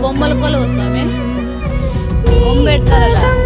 బొమ్మల కొలు వస్తామే బొమ్మ పెడతారు